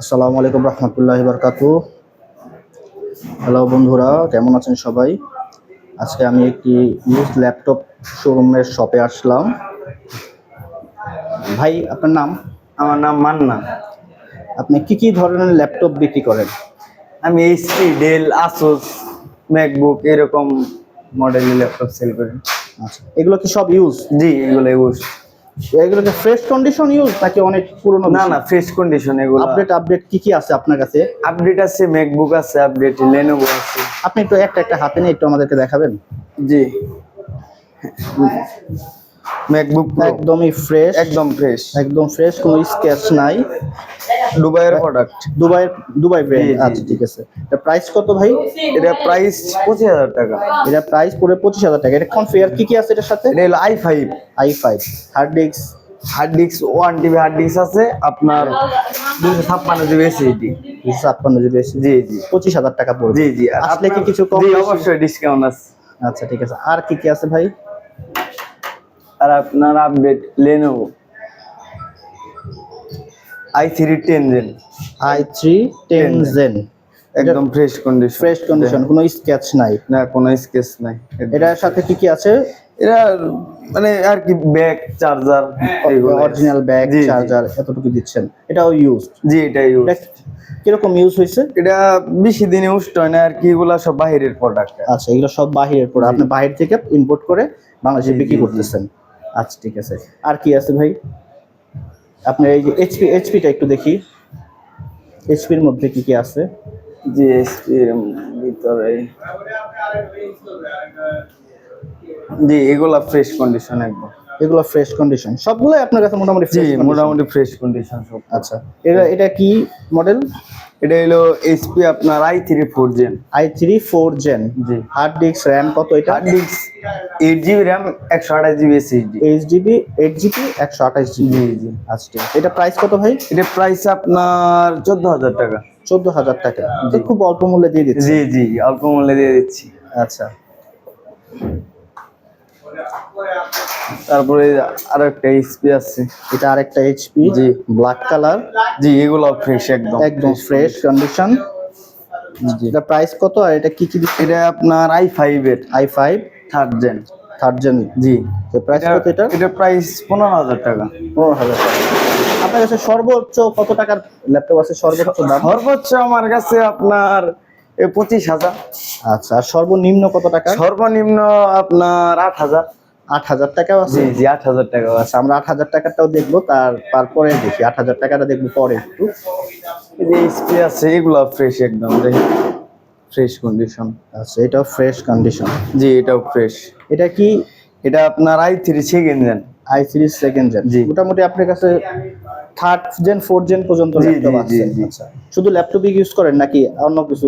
আসসালামু আলাইকুম রহমতুল্লাহ বরকাতু হ্যালো বন্ধুরা কেমন আছেন সবাই? আজকে আমি একটি ইউজ ল্যাপটপ শোরুমের শপে আসলাম। ভাই আপনার নাম? আমার নাম মান্না। আপনি কি কি ধরনের ল্যাপটপ বিক্রি করেন? আমি এইচপি ডেল আসুস ম্যাকবুক এরকম মডেলের ল্যাপটপ সেল করি। আচ্ছা এগুলো কি সব ইউজ জি এগুলো ইউজ এগুলো কি ফ্রেশ কন্ডিশন ইউজ নাকি অনেক পুরনো না না ফ্রেশ কন্ডিশন এগুলো আপডেট আপডেট কি কি আছে আপনার কাছে? আপডেট আছে ম্যাকবুক আছে আপডেট লেনোভো আছে। আপনি একটু একটা একটা হাতে নিয়ে একটু আমাদেরকে দেখাবেন। জি। ম্যাকবুক একদমই ফ্রেশ একদম ফ্রেশ একদম ফ্রেশ কোনো স্কেচ নাই। দুবাইয়ের প্রোডাক্ট দুবাই দুবাই ব্র্যান্ড আচ্ছা ঠিক আছে। এটা প্রাইস কত ভাই? এটা প্রাইস পঁচিশ হাজার টাকা। এটা প্রাইস পুরো পঁচিশ হাজার টাকা। এটা কনফিগার কি কি আছে এটার সাথে? এটা হলো I five I five hard disk hard disk one TB hard disk আছে। আপনার দুশো ছাপ্পান্ন জিবি এসএসডি দুশো ছাপ্পান্ন জিবি জি জি। পঁচিশ হাজার টাকা পড়বে। জি জি। আসলে কি কিছু কম অবশ্যই ডিসকাউন্ট আছে। আচ্ছা ঠিক আছে। আর কি কি আছে ভাই? আর আপনার update Lenovo I three ten gen I three ten gen একদম ফ্রেশ কন্ডিশন ফ্রেশ কন্ডিশন কোনো স্কেচ নাই। না কোনো স্কেচ নাই। এটার সাথে কি কি আছে? এরা মানে আর কি ব্যাগ চার্জার অরিজিনাল জি। চার্জার এতটুকু দিচ্ছেন। এটাও ইউজ জি এটা ইউজ কীরকম ইউজ হয়েছে? এটা বেশি দিন ইউজ হয় না আর কি এগুলা সব বাহিরের প্রোডাক্ট আচ্ছা এগুলো সব বাহিরের পড়ে আপনি বাহির থেকে ইম্পোর্ট করে বাংলাদেশে বিক্রি। করতেছেন। আচ্ছা ঠিক আছে। আর কি আছে ভাই? আপনার এই যে এইচপি এইচপিটা একটু দেখি। এইচপির মধ্যে কি কি আছে? জি এইচপির ভিতরে। জি, এগুলা ফ্রেশ কন্ডিশন একদম। এগুলো ফ্রেশ কন্ডিশন সবগুলোই আপনার কাছে মোটামুটি condition। মোটামুটি ফ্রেশ কন্ডিশন সব। আচ্ছা এটা এটা কি মডেল এটা হলো এইচপি আপনার I three four gen I three four gen G. Hard disk RAM কত এটা? Hard disk eight GB RAM একশো আঠাশ GB SSD H GB eight GB একশো আঠাশ জিবি জি আচ্ছা এটা প্রাইস কত ভাই? এটা প্রাইস আপনার চোদ্দ হাজার টাকা। চোদ্দ হাজার টাকা। খুব অল্প মূল্যে দিয়ে দিচ্ছে। জি জি অল্প মূল্যে দিয়ে দিচ্ছি। আচ্ছা। তারপরে আরও একটা এইচপি আছে। এটা আরেকটা এইচপি জি। ব্ল্যাক কালার জি এগুলো ফ্রেশ একদম। একদম ফ্রেশ কন্ডিশন জি এটা প্রাইস কত? আর এটা কি কি এটা আপনার আই ফাইভ এর। I five third gen third gen G. Price কত এটা? এটা প্রাইস পনেরো হাজার টাকা। পনেরো হাজার টাকা। আপনার কাছে সর্বোচ্চ কত টাকার ল্যাপটপ আছে? সর্বোচ্চ দাম? সর্বোচ্চ আমার কাছে আপনার পঁচিশ হাজার। আচ্ছা আর সর্বনিম্ন কত টাকা? সর্বনিম্ন আপনার আট হাজার। আট হাজার টাকাও আছে। জি আট হাজার টাকা আছে। আচ্ছা আমরা আট হাজার টাকাটাও দেখব তার তারপরে দেখি। আট হাজার টাকাটা দেখব পরে একটু। এই যে এইচপি আছে এগুলো ফ্রেশ একদম দেখি ফ্রেশ কন্ডিশন আচ্ছা এটাও ফ্রেশ কন্ডিশন জি এটাও ফ্রেশ এটা কি? এটা আপনার I three second gen I series second gen জি। মোটামুটি আপনার কাছে থার্ড জেন ফোর্থ জেন পর্যন্ত ল্যাপটপ আছে। আচ্ছা শুধু ল্যাপটপই ইউজ করেন নাকি অন্য কিছু?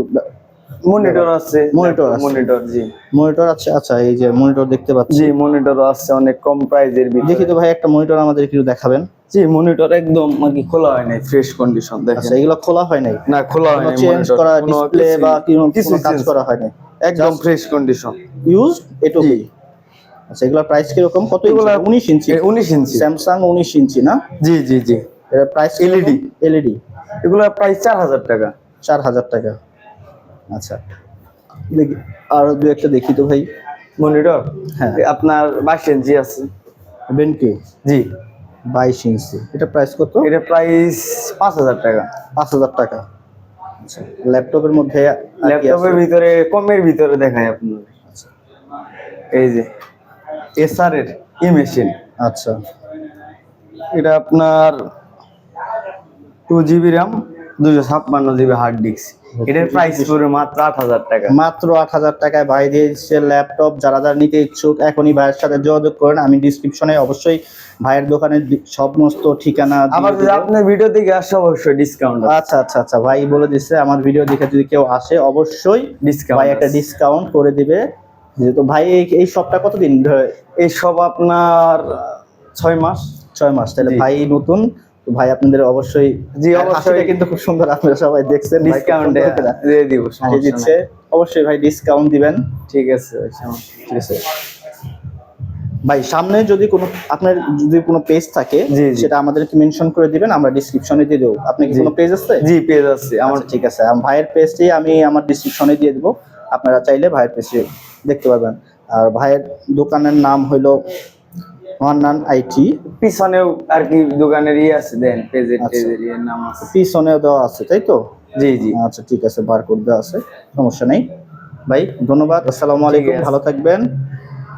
মনিটর আছে। আছে। মনিটর জি। মনিটর আছে আচ্ছা এই যে মনিটর দেখতে পাচ্ছি। জি মনিটর আছে অনেক কম প্রাইজের দেখি তো ভাই একটা মনিটর আমাদের একটু দেখাবেন। জি মনিটর একদম কি খোলা হয় নাই ফ্রেশ কন্ডিশন আচ্ছা দেখেন এগুলো খোলা হয় নাই? না খোলা হয় নাই চেঞ্জ করা ডিসপ্লে বা কিছু কাজ করা হয় নাই। একদম ফ্রেশ কন্ডিশন ইউজ এটুকুই আচ্ছা এগুলোর প্রাইস কীরকম? কত এগুলা উনিশ ইঞ্চি উনিশ ইঞ্চি স্যামসাং উনিশ ইঞ্চি না? জি জি জি। এর প্রাইস LED এলইডি এগুলো প্রাইস চার হাজার টাকা। চার হাজার টাকা। আচ্ছা। দেখি আরও দু একটা দেখি তো ভাই। মনিটর হ্যাঁ। আপনার বাইশ ইঞ্চি আছে। বেনকি জি। বাইশ ইঞ্চি। এটা প্রাইস কত? এটা প্রাইস পাঁচ হাজার টাকা। পাঁচ হাজার টাকা। আচ্ছা ল্যাপটপের মধ্যে? ল্যাপটপের ভিতরে কমের ভিতরে দেখায় আপনার এই যে এসআর এর ই মেশিন আচ্ছা। এটা আপনার টু জিবি র্যাম দুশো ছাপ্পান্ন জিবি হার্ড ডিস্ক এটার প্রাইস পড়বে মাত্র আট হাজার টাকা। মাত্র আট হাজার টাকায় ভাই দিয়েছে ল্যাপটপ যারা যারা নিতে ইচ্ছুক এখনই ভাইয়ের সাথে যোগাযোগ করেন। আমি ডিসক্রিপশনে অবশ্যই ভাইয়ের দোকানের সমস্ত ঠিকানা আবার যদি আপনার ভিডিও থেকে আসে অবশ্যই ডিসকাউন্ট আচ্ছা আচ্ছা আচ্ছা ভাই বলে দিচ্ছে আমার ভিডিও দেখে যদি কেউ আসে অবশ্যই ডিসকাউন্ট ভাই একটা ডিসকাউন্ট করে দিবে। যেহেতু ভাই এই- শপটা কতদিন এই সব আপনার ছয় মাস। ছয় মাস তাহলে ভাই নতুন তো ভাই আপনাদের অবশ্যই জি, আর অবশ্যই। কিন্তু খুব সুন্দর আপনারা সবাই দেখছেন ডিসকাউন্টে দিয়ে দিব সমস্যা দিচ্ছে। অবশ্যই ভাই ডিসকাউন্ট দিবেন। ঠিক আছে ঠিক আছে। ভাই সামনে যদি কোনো আপনার যদি কোনো পেজ থাকে। সেটা আমাদেরকে মেনশন করে দিবেন আমরা ডিসক্রিপশনে দিয়ে দেবো। আপনি কি কোনো পেজ আছে? জি পেজ আছে আমার আমার ঠিক আছে। ভাইয়ের পেজটি আমি আমার ডিসক্রিপশনে দিয়ে দেবো। আপনারা চাইলে ভাইয়ের পেজে দেখতে পারবেন। আর ভাইয়ের দোকানের নাম হলো ওয়ান্নান আইটি। পিছনেও আর কি দোকানের ইয়ে আছে দেন পেজের আচ্ছা। পেজের ইয়ের নাম আছে। পিছনেও দেওয়া আছে তাই তো? জি জি। আচ্ছা ঠিক আছে বারকোড দেওয়া আছে সমস্যা নেই। ভাই ধন্যবাদ আসসালামু আলাইকুম ভালো থাকবেন।